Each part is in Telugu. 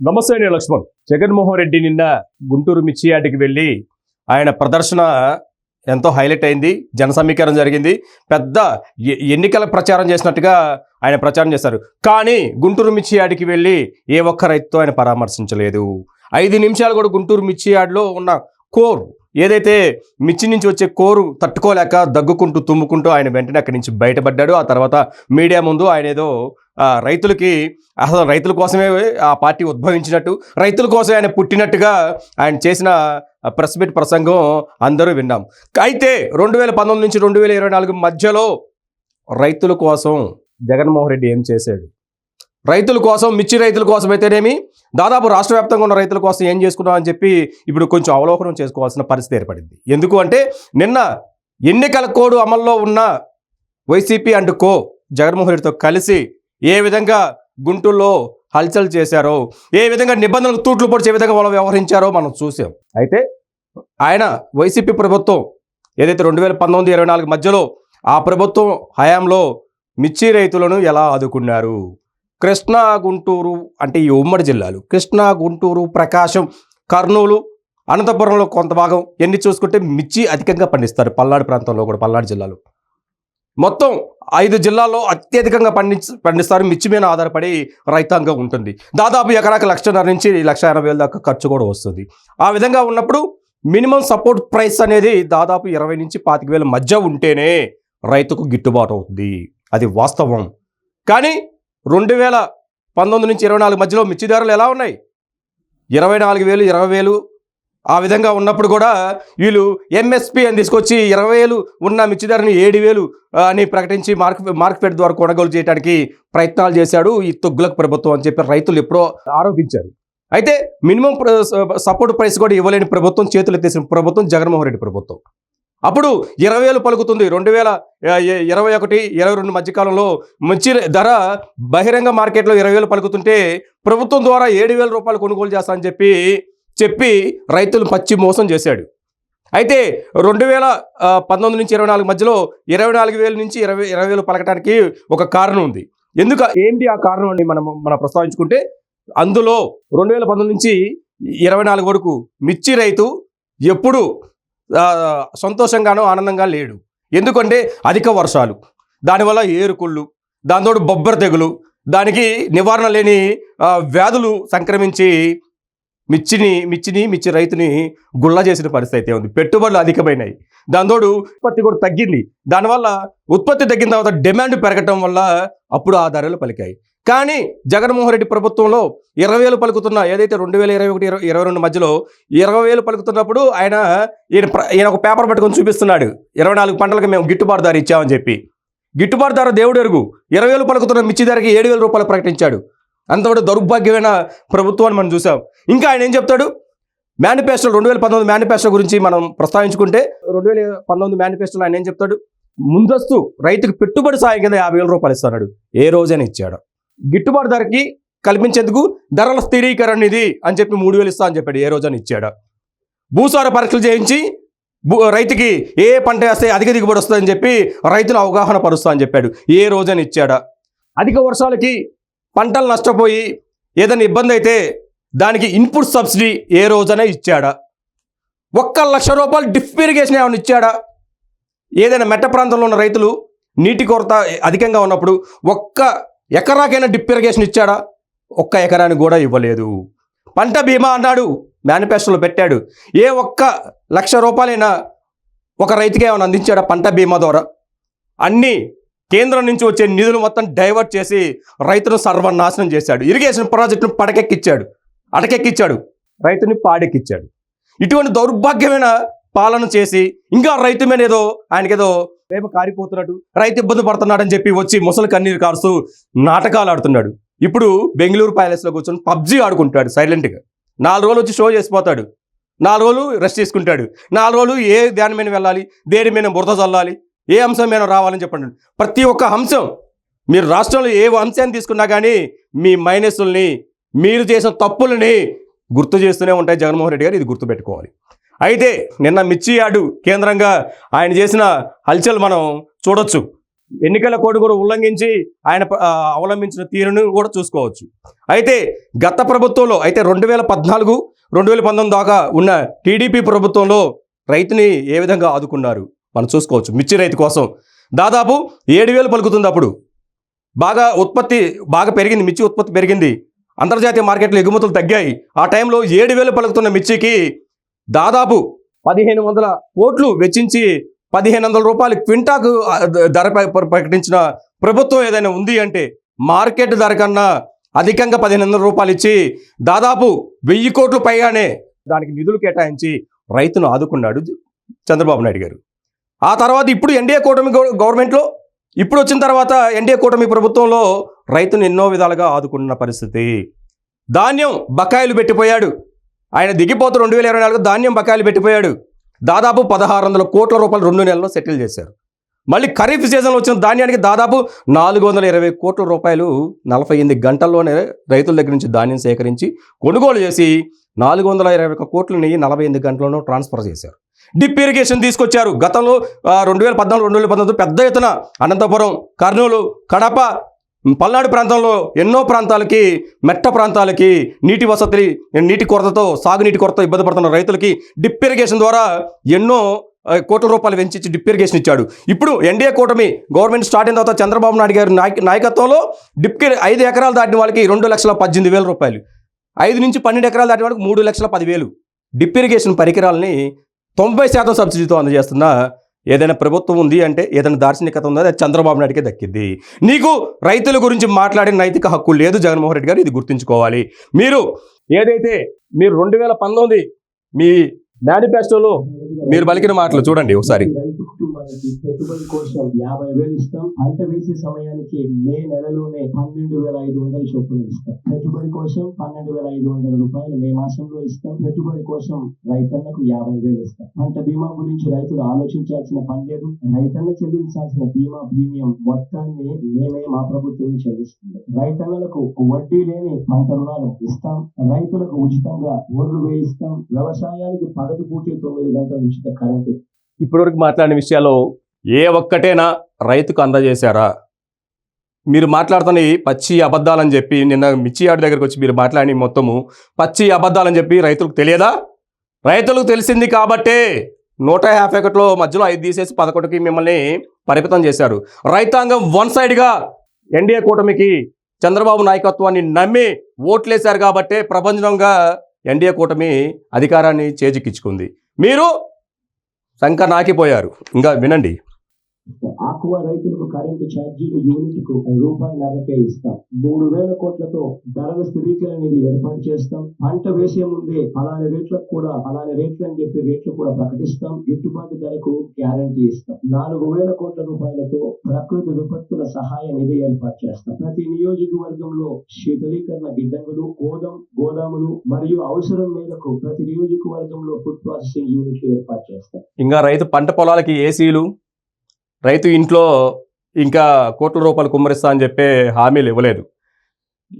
నమస్తే నేను లక్ష్మణ్. జగన్మోహన్ రెడ్డి నిన్న గుంటూరు మిర్చి వెళ్ళి ఆయన ప్రదర్శన ఎంతో హైలైట్ అయింది జన సమీకరణ జరిగింది పెద్ద ఎన్నికల ప్రచారం చేసినట్టుగా ఆయన ప్రచారం చేశారు. కానీ గుంటూరు మిర్చి వెళ్ళి ఏ ఒక్క రైతుతో ఆయన పరామర్శించలేదు. ఐదు నిమిషాలు కూడా గుంటూరు మిర్చి ఉన్న కోర్ ఏదైతే మిర్చి నుంచి వచ్చే కోరు తట్టుకోలేక దగ్గుకుంటూ తుమ్ముకుంటూ ఆయన వెంటనే అక్కడి నుంచి బయటపడ్డాడు. ఆ తర్వాత మీడియా ముందు ఆయన ఏదో రైతులకి అసలు రైతుల కోసమే ఆ పార్టీ ఉద్భవించినట్టు రైతుల కోసం ఆయన పుట్టినట్టుగా ఆయన చేసిన ప్రెస్ మీట్ ప్రసంగం అందరూ విన్నాం. అయితే రెండు వేల పంతొమ్మిది నుంచి రెండు వేల ఇరవై నాలుగు మధ్యలో రైతుల కోసం జగన్మోహన్ రెడ్డి ఏం చేశాడు? రైతుల కోసం మిర్చి రైతుల కోసం అయితేనేమి దాదాపు రాష్ట్ర వ్యాప్తంగా ఉన్న రైతుల కోసం ఏం చేసుకున్నాం అని చెప్పి ఇప్పుడు కొంచెం అవలోకనం చేసుకోవాల్సిన పరిస్థితి ఏర్పడింది. ఎందుకు అంటే నిన్న ఎన్నికల కోడ్ అమల్లో ఉన్న వైసీపీ అండ్ కో జగన్మోహన్ రెడ్డితో కలిసి ఏ విధంగా గుంటూరులో హల్చల్ చేశారో ఏ విధంగా నిబంధనలు తూట్లు పొడిచే విధంగా వాళ్ళు వ్యవహరించారో మనం చూసాం. అయితే ఆయన వైసీపీ ప్రభుత్వం ఏదైతే రెండు వేల పంతొమ్మిది ఇరవై నాలుగు మధ్యలో ఆ ప్రభుత్వం హయాంలో మిర్చి రైతులను ఎలా ఆదుకున్నారు? కృష్ణా గుంటూరు అంటే ఈ ఉమ్మడి జిల్లాలు. కృష్ణా గుంటూరు ప్రకాశం కర్నూలు అనంతపురంలో కొంత భాగం ఎన్ని చూసుకుంటే మిర్చి అధికంగా పండిస్తారు. పల్నాడు ప్రాంతంలో కూడా పల్నాడు జిల్లాలో. మొత్తం ఐదు జిల్లాల్లో అత్యధికంగా పండించ పండిస్తారు. మిర్చి మీద ఆధారపడి రైతాంగం ఉంటుంది. దాదాపు ఎకరాకి లక్షన్నర నుంచి లక్ష ఎనభై వేల దాకా ఖర్చు కూడా వస్తుంది. ఆ విధంగా ఉన్నప్పుడు మినిమం సపోర్ట్ ప్రైస్ అనేది దాదాపు ఇరవై నుంచి పాతిక వేల మధ్య ఉంటేనే రైతుకు గిట్టుబాటు అవుతుంది అది వాస్తవం. కానీ రెండు వేల పంతొమ్మిది నుంచి ఇరవై నాలుగు మధ్యలో మిర్చి ధరలు ఎలా ఉన్నాయి? ఇరవై నాలుగు వేలు ఇరవై వేలు ఆ విధంగా ఉన్నప్పుడు కూడా వీళ్ళు ఎంఎస్పి అని తీసుకొచ్చి ఇరవై వేలు ఉన్న మిర్చి ధరని ఏడు వేలు అని ప్రకటించి మార్క్ మార్కెట్ ద్వారా కొనుగోలు చేయడానికి ప్రయత్నాలు చేశాడు ఈ తొగ్గులకు ప్రభుత్వం అని చెప్పి రైతులు ఎప్పుడో ఆరోపించారు. అయితే మినిమం సపోర్ట్ ప్రైస్ కూడా ఇవ్వలేని ప్రభుత్వం చేతులు ఎత్తేసిన ప్రభుత్వం జగన్మోహన్ రెడ్డి ప్రభుత్వం. అప్పుడు ఇరవై వేలు పలుకుతుంది. రెండు వేల ఇరవై ఒకటి ఇరవై రెండు మధ్యకాలంలో మిర్చి ధర బహిరంగ మార్కెట్లో ఇరవై వేలు పలుకుతుంటే ప్రభుత్వం ద్వారా ఏడు వేల రూపాయలు కొనుగోలు చేస్తానని చెప్పి చెప్పి రైతులు పచ్చి మోసం చేశాడు. అయితే రెండు వేల పంతొమ్మిది నుంచి ఇరవై నాలుగు మధ్యలో ఇరవై నాలుగు వేల నుంచి ఇరవై ఇరవై వేలు పలకటానికి ఒక కారణం ఉంది. ఎందుకు ఏంటి ఆ కారణం అని మనం మనం ప్రస్తావించుకుంటే అందులో రెండు వేల పంతొమ్మిది నుంచి ఇరవై నాలుగు వరకు మిర్చి రైతు ఎప్పుడు సంతోషంగానో ఆనందంగా లేడు. ఎందుకంటే అధిక వర్షాలు దానివల్ల ఏరుకుళ్ళు దాంతో బొబ్బర తెగులు దానికి నివారణ లేని వ్యాధులు సంక్రమించి మిర్చిని మిర్చిని మిర్చి రైతుని గుళ్ళ చేసిన పరిస్థితి అయితే ఉంది. పెట్టుబడులు అధికమైనాయి. దానితోడు ఉత్పత్తి కూడా తగ్గింది. దానివల్ల ఉత్పత్తి తగ్గిన తర్వాత డిమాండ్ పెరగటం వల్ల అప్పుడు ఆ ధరలు పలికాయి. కానీ జగన్మోహన్ రెడ్డి ప్రభుత్వంలో ఇరవై వేలు పలుకుతున్న ఏదైతే రెండు వేల ఇరవై ఒకటి ఇరవై రెండు మధ్యలో ఇరవై వేలు పలుకుతున్నప్పుడు ఆయన ఈయన ప్ర- ఈయన ఒక పేపర్ పట్టుకొని చూపిస్తున్నాడు. ఇరవై నాలుగు పంటలకు మేము గిట్టుబాటు ధర ఇచ్చామని చెప్పి. గిట్టుబాటు ధర దేవుడు ఎరుగు. ఇరవై వేలు పలుకుతున్న మిర్చి ధరకి ఏడు వేల రూపాయలు ప్రకటించాడు. అంతవరకు దౌర్భాగ్యమైన ప్రభుత్వాన్ని మనం చూసాం. ఇంకా ఆయన ఏం చెప్తాడు? మేనిఫెస్టో రెండు వేల పంతొమ్మిది మేనిఫెస్టో గురించి మనం ప్రస్తావించుకుంటే రెండు వేల పంతొమ్మిది మేనిఫెస్టోలో ఆయన ఏం చెప్తాడు? ముందస్తు రైతుకు పెట్టుబడి సాయం కింద యాభై వేల రూపాయలు ఇస్తున్నాడు ఏ రోజైనా ఇచ్చాడు. గిట్టుబాటు ధరకి కల్పించేందుకు ధరల స్థిరీకరణ ఇది అని చెప్పి మూడు వేలు ఇస్తా అని చెప్పాడు. ఏ రోజైనా ఇచ్చాడు. భూసార పరీక్షలు చేయించి రైతుకి ఏ పంట వేస్తే అధిక దిగుబడి వస్తుందని చెప్పి రైతులు అవగాహన పరుస్తా అని చెప్పాడు. ఏ రోజైనా ఇచ్చాడా? అధిక వర్షాలకి పంటలు నష్టపోయి ఏదైనా ఇబ్బంది అయితే దానికి ఇన్పుట్ సబ్సిడీ ఏ రోజైనా ఇచ్చాడా? ఒక్క లక్ష రూపాయలు డిప్ ఇరిగేషన్ ఏమైనా ఇచ్చాడా? ఏదైనా మెట్ట ప్రాంతంలో ఉన్న రైతులు నీటి కొరత అధికంగా ఉన్నప్పుడు ఒక్క ఎకరాకైనా డిప్ ఇరిగేషన్ ఇచ్చాడా? ఒక్క ఎకరానికి కూడా ఇవ్వలేదు. పంట బీమా అన్నాడు మేనిఫెస్టోలో పెట్టాడు. ఏ ఒక్క లక్ష రూపాయలైనా ఒక రైతుకి ఏమైనా అందించాడా పంట బీమా ద్వారా? అన్నీ కేంద్రం నుంచి వచ్చే నిధులు మొత్తం డైవర్ట్ చేసి రైతును సర్వనాశనం చేశాడు. ఇరిగేషన్ ప్రాజెక్టును పడకెక్కిచ్చాడు. అటకెక్కిచ్చాడు. రైతుని పాడెక్కిచ్చాడు. ఇటువంటి దౌర్భాగ్యమైన పాలన చేసి ఇంకా రైతు మీద ఏదో ఆయనకేదో ప్రేమ కారిపోతున్నాడు రైతు ఇబ్బంది పడుతున్నాడని చెప్పి వచ్చి ముసలి కన్నీరు కారుస్తూ నాటకాలు ఆడుతున్నాడు. ఇప్పుడు బెంగళూరు ప్యాలెస్లో కూర్చొని పబ్జీ ఆడుకుంటాడు సైలెంట్గా నాలుగు రోజులు వచ్చి షో చేసిపోతాడు. నాలుగు రోజులు రెస్ట్ తీసుకుంటాడు. నాలుగు రోజులు ఏ దాని మీద వెళ్ళాలి దేని మీద బురద చల్లాలి ఏ అంశం ఏమైనా రావాలని చెప్పండి. ప్రతి ఒక్క అంశం మీరు రాష్ట్రంలో ఏ అంశాన్ని తీసుకున్నా కానీ మీ మైనస్ల్ని మీరు చేసిన తప్పులని గుర్తు చేస్తూనే ఉంటాయి జగన్మోహన్ రెడ్డి గారు. ఇది గుర్తుపెట్టుకోవాలి. అయితే నిన్న మిర్చి యార్డు కేంద్రంగా ఆయన చేసిన హల్చల్ మనం చూడొచ్చు. ఎన్నికల కోడ్ కూడా ఉల్లంఘించి ఆయన అవలంబించిన తీరును కూడా చూసుకోవచ్చు. అయితే గత ప్రభుత్వంలో అయితే రెండు వేల పద్నాలుగు రెండు వేల పంతొమ్మిది దాకా ఉన్న టీడీపీ ప్రభుత్వంలో రైతుని ఏ విధంగా ఆదుకున్నారు? మనం చూసుకోవచ్చు. మిర్చి రైతు కోసం దాదాపు ఏడు వేలు పలుకుతుంది అప్పుడు. బాగా ఉత్పత్తి బాగా పెరిగింది. మిర్చి ఉత్పత్తి పెరిగింది. అంతర్జాతీయ మార్కెట్లో ఎగుమతులు తగ్గాయి. ఆ టైంలో ఏడు వేలు పలుకుతున్న మిర్చికి దాదాపు పదిహేను వందల కోట్లు వెచ్చించి పదిహేను వందల రూపాయలు క్వింటాకు ధర ప్రకటించిన ప్రభుత్వం ఏదైనా ఉంది అంటే మార్కెట్ ధర కన్నా అధికంగా పదిహేను వందల రూపాయలు ఇచ్చి దాదాపు వెయ్యి కోట్లు పైగానే దానికి నిధులు కేటాయించి రైతును ఆదుకున్నాడు చంద్రబాబు నాయుడు గారు. ఆ తర్వాత ఇప్పుడు ఎన్డీఏ కూటమి గవర్నమెంట్లో ఇప్పుడు వచ్చిన తర్వాత ఎన్డీఏ కూటమి ప్రభుత్వంలో రైతును ఎన్నో విధాలుగా ఆదుకున్న పరిస్థితి. ధాన్యం బకాయిలు పెట్టిపోయాడు. ఆయన దిగిపోతూ రెండు వేల ఇరవై నాలుగు ధాన్యం బకాయిలు పెట్టిపోయాడు. దాదాపు పదహారు వందల కోట్ల రూపాయలు రెండు నెలల్లో సెటిల్ చేశారు. మళ్ళీ ఖరీఫ్ సీజన్లో వచ్చిన ధాన్యానికి దాదాపు నాలుగు వందల ఇరవై కోట్ల రూపాయలు నలభై ఎనిమిది గంటల్లోనే రైతుల దగ్గర నుంచి ధాన్యం సేకరించి కొనుగోలు చేసి నాలుగు వందల ఇరవై ఒక్క కోట్లని నలభై ఎనిమిది గంటల్లోనూ ట్రాన్స్ఫర్ చేశారు. డిప్ ఇరిగేషన్ తీసుకొచ్చారు. గతంలో రెండు వేల పద్నాలుగు రెండు వేల పంతొమ్మిది పెద్ద ఎత్తున అనంతపురం కర్నూలు కడప పల్నాడు ప్రాంతంలో ఎన్నో ప్రాంతాలకి మెట్ట ప్రాంతాలకి నీటి వసతి నీటి కొరతతో సాగునీటి కొరత ఇబ్బంది పడుతున్న రైతులకి డిప్ ఇరిగేషన్ ద్వారా ఎన్నో కోట్ల రూపాయలు వెంచి డిప్ ఇరిగేషన్ ఇచ్చాడు. ఇప్పుడు ఎన్డీఏ కూటమి గవర్నమెంట్ స్టార్ట్ అయిన తర్వాత చంద్రబాబు నాయుడు గారి నాయక నాయకత్వంలో డిప్ ఐదు ఎకరాలు దాటిన వాళ్ళకి రెండు లక్షల పద్దెనిమిది వేల రూపాయలు. ఐదు నుంచి పన్నెండు ఎకరాలు దాటిన వాళ్ళకి మూడు లక్షల పదివేలు. డిప్ ఇరిగేషన్ పరికరాలని తొంభై శాతం సబ్సిడీతో అందజేస్తున్న ఏదైనా ప్రభుత్వం ఉంది అంటే ఏదైనా దార్శనికత ఉందో? అది చంద్రబాబు నాయుడికే దక్కింది. నీకు రైతుల గురించి మాట్లాడే నైతిక హక్కు లేదు జగన్మోహన్ రెడ్డి గారు ఇది గుర్తుంచుకోవాలి. మీరు ఏదైతే మీరు రెండు వేల పంతొమ్మిది మీ మేనిఫెస్టోలో మీరు పలికిన మాటలు చూడండి ఒకసారి. మనకి పెట్టుబడి కోసం యాభై వేలు ఇస్తాం. పంట వేసే సమయానికి మే నెలలోనే పన్నెండు వేల ఐదు వందల చొప్పున ఇస్తాం. పెట్టుబడి కోసం పన్నెండు వేల ఐదు వందల రూపాయలు మే మాసంలో ఇస్తాం. పెట్టుబడి కోసం రైతన్నకు యాభై వేలు ఇస్తాం. పంట బీమా గురించి రైతులు ఆలోచించాల్సిన పని లేదు. రైతన్న చెల్లించాల్సిన బీమా ప్రీమియం మొత్తాన్ని మేమే మా ప్రభుత్వమే చెల్లిస్తుంది. రైతన్నలకు వడ్డీ లేని పంట రుణాలు ఇస్తాం. రైతులకు ఉచితంగా ఒడ్లు వేయిస్తాం. వ్యవసాయానికి పగటి పూటే తొమ్మిది గంటల ఉచిత కరెంటు ఇప్పటివరకు మాట్లాడిన విషయాల్లో ఏ ఒక్కటైనా రైతుకు అందజేశారా? మీరు మాట్లాడుతున్న పచ్చి అబద్ధాలని చెప్పి నిన్న మిర్చి యార్డ్ దగ్గరకు వచ్చి మీరు మాట్లాడి మొత్తము పచ్చి అబద్ధాలని చెప్పి రైతులకు తెలియదా? రైతులకు తెలిసింది కాబట్టే నూట యాభై ఒకటిలో మధ్యలో ఐదు తీసేసి పదకొండుకి మిమ్మల్ని పరిమితం చేశారు. రైతాంగం వన్ సైడ్గా ఎన్డీఏ కూటమికి చంద్రబాబు నాయకత్వాన్ని నమ్మి ఓట్లేశారు కాబట్టే ప్రపంచంగా ఎన్డీఏ కూటమి అధికారాన్ని చేజిక్కించుకుంది. మీరు శంక నాకిపోయారు. ఇంకా వినండి. ఆకువ రైతులకు కరెంటు ఛార్జీలు యూనిట్కు రూపాయి నరకే ఇస్తాం. మూడు వేల కోట్లతో ధరల స్థిరీకరణ నిధి ఏర్పాటు చేస్తాం. పంట వేసే ముందే అలానే రేట్లకు కూడా అలానే రేట్లు అని చెప్పి రేట్లు కూడా ప్రకటిస్తాం. గిట్టుబాటు ధరకు గ్యారంటీ ఇస్తాం. నాలుగు వేల కోట్ల రూపాయలతో ప్రకృతి విపత్తుల సహాయ నిధి ఏర్పాటు చేస్తాం. ప్రతి నియోజకవర్గంలో శీతలీకరణ గిడ్డంగులు గోదాం గోదాములు మరియు అవసరం మేరకు ప్రతి నియోజకవర్గంలో ఫుడ్ ప్రాసెసింగ్ యూనిట్లు ఏర్పాటు చేస్తాం. ఇంకా రైతు పంట పొలాలకి ఏసీలు రైతు ఇంట్లో ఇంకా కోట్ల రూపాయలు కుమ్మరిస్తా అని చెప్పే హామీలు ఇవ్వలేదు.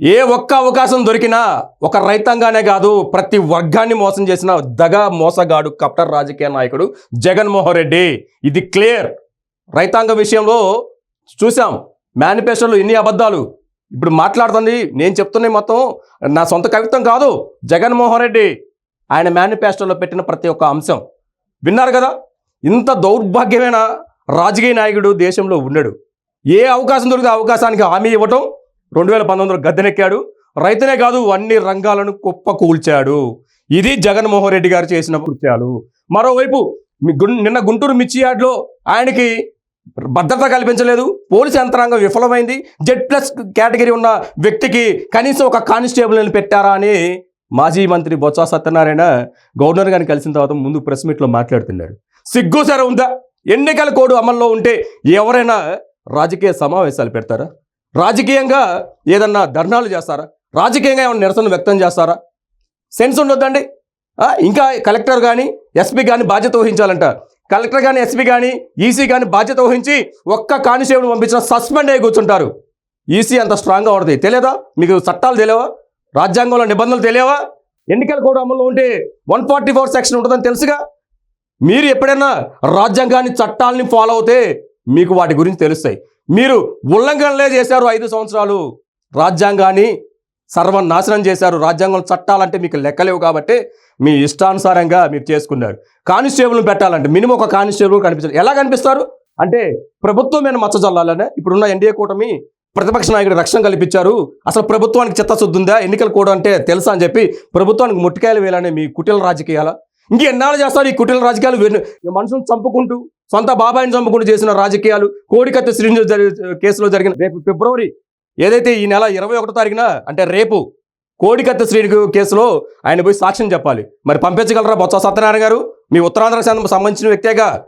ఏ ఒక్క అవకాశం దొరికినా ఒక రైతాంగానే కాదు ప్రతి వర్గాన్ని మోసం చేసిన దగ మోసగాడు కప్టర్ రాజకీయ నాయకుడు జగన్మోహన్ రెడ్డి. ఇది క్లియర్. రైతాంగ విషయంలో చూసాం మేనిఫెస్టోలు ఎన్ని అబద్ధాలు. ఇప్పుడు మాట్లాడుతుంది నేను చెప్తున్నా మొత్తం నా సొంత కవిత్వం కాదు. జగన్మోహన్ రెడ్డి ఆయన మేనిఫెస్టోలో పెట్టిన ప్రతి ఒక్క అంశం. విన్నారు కదా? ఇంత దౌర్భాగ్యమైన రాజకీయ నాయకుడు దేశంలో ఉన్నాడు. ఏ అవకాశం దొరికితే అవకాశానికి హామీ ఇవ్వటం రెండు వేల పంతొమ్మిదిలో గద్దెనెక్కాడు. రైతునే కాదు అన్ని రంగాలను కుప్ప కూల్చాడు ఇది జగన్మోహన్ రెడ్డి గారు చేసిన కృత్యాలు. మరోవైపు గుం- నిన్న గుంటూరు మిర్చి యార్డ్లో ఆయనకి భద్రత కల్పించలేదు. పోలీసు యంత్రాంగం విఫలమైంది. జెడ్ ప్లస్ కేటగిరీ ఉన్న వ్యక్తికి కనీసం ఒక కానిస్టేబుల్ని పెట్టారా అని మాజీ మంత్రి బొత్స సత్యనారాయణ గవర్నర్ గారిని కలిసిన తర్వాత ముందు ప్రెస్ మీట్లో మాట్లాడుతున్నారు. సిగ్గు సరే ఉందా? ఎన్నికల కోడ్ అమల్లో ఉంటే ఎవరైనా రాజకీయ సమావేశాలు పెడతారా? రాజకీయంగా ఏదన్నా ధర్నాలు చేస్తారా? రాజకీయంగా ఏమైనా నిరసన వ్యక్తం చేస్తారా? సెన్స్ ఉండొద్దండి. ఇంకా కలెక్టర్ కానీ ఎస్పీ కానీ బాధ్యత వహించాలంట. కలెక్టర్ కానీ ఎస్పీ కానీ ఈసీ కానీ బాధ్యత వహించి ఒక్క కానిస్టేబుల్ పంపించిన సస్పెండ్ అయ్యి కూర్చుంటారు. ఈసీ అంత స్ట్రాంగ్గా ఉంటుంది తెలియదా? మీకు చట్టాలు తెలియవా? రాజ్యాంగంలో నిబంధనలు తెలియవా? ఎన్నికల కూడా అమల్లో ఉంటే వన్ ఫార్టీ ఫోర్ సెక్షన్ ఉంటుందని తెలుసుగా? మీరు ఎప్పుడైనా రాజ్యాంగాన్ని చట్టాలని ఫాలో అవుతే మీకు వాటి గురించి తెలుస్తాయి. మీరు ఉల్లంఘనలే చేశారు ఐదు సంవత్సరాలు. రాజ్యాంగాన్ని సర్వనాశనం చేశారు. రాజ్యాంగం చట్టాలంటే మీకు లెక్కలేవు కాబట్టి మీ ఇష్టానుసారంగా మీరు చేసుకున్నారు. కానిస్టేబుల్ని పెట్టాలంటే మినిమం ఒక కానిస్టేబుల్ కనిపిస్తారు ఎలా కనిపిస్తారు? అంటే ప్రభుత్వం మీద మచ్చ చల్లాలనే ఇప్పుడున్న ఎన్డీఏ కూటమి ప్రతిపక్ష నాయకుడు రక్షణ కల్పించారు. అసలు ప్రభుత్వానికి చిత్తశుద్ధి ఉందా? ఎన్నికలు కూడా అంటే తెలుసా అని చెప్పి ప్రభుత్వానికి ముట్టికాయలు వేయాలనే మీ కుటీల రాజకీయాల ఇంకెన్నాళ్ళు చేస్తారు ఈ కుటీల రాజకీయాలు? వీరిని- మనుషులను చంపుకుంటూ సొంత బాబాయిని చంపుకుంటూ చేసిన రాజకీయాలు కోడికత్తి శ్రీని కేసులో జరిగిన రేపు ఫిబ్రవరి ఏదైతే ఈ నెల ఇరవై ఒకటో తారీఖున అంటే రేపు కోడికత్తి శ్రీని కేసులో ఆయన పోయి సాక్ష్యం చెప్పాలి. మరి పంపించగలరా బొత్స సత్యనారాయణ గారు? మీ ఉత్తరాంధ్ర సంబంధించిన వ్యక్తేగా?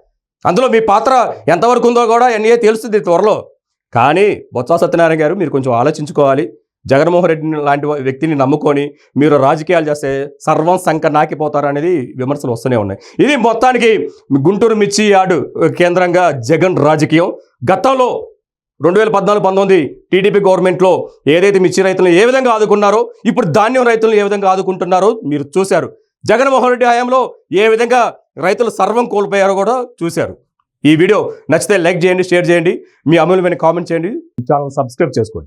అందులో మీ పాత్ర ఎంతవరకు ఉందో కూడా ఎన్ఏ తెలుస్తుంది త్వరలో. కానీ బొత్స సత్యనారాయణ గారు మీరు కొంచెం ఆలోచించుకోవాలి. జగన్మోహన్ రెడ్డి లాంటి వ్యక్తిని నమ్ముకొని మీరు రాజకీయాలు చేస్తే సర్వం సంక నాకిపోతారు అనేది విమర్శలు వస్తూనే ఉన్నాయి. ఇది మొత్తానికి గుంటూరు మిర్చి యార్డు కేంద్రంగా జగన్ రాజకీయం. గతంలో రెండు వేల పద్నాలుగు పంతొమ్మిది టీడీపీ గవర్నమెంట్లో ఏదైతే మిర్చి రైతులను ఏ విధంగా ఆదుకున్నారో ఇప్పుడు ధాన్యం రైతులను ఏ విధంగా ఆదుకుంటున్నారో మీరు చూశారు. జగన్మోహన్ రెడ్డి హయాంలో ఏ విధంగా రైతులు సర్వం కోల్పోయారో కూడా చూశారు. ఈ వీడియో నచ్చితే లైక్ చేయండి షేర్ చేయండి. మీ అమూల్యమైన కామెంట్ చేయండి. ఛానల్ సబ్స్క్రైబ్ చేసుకోండి.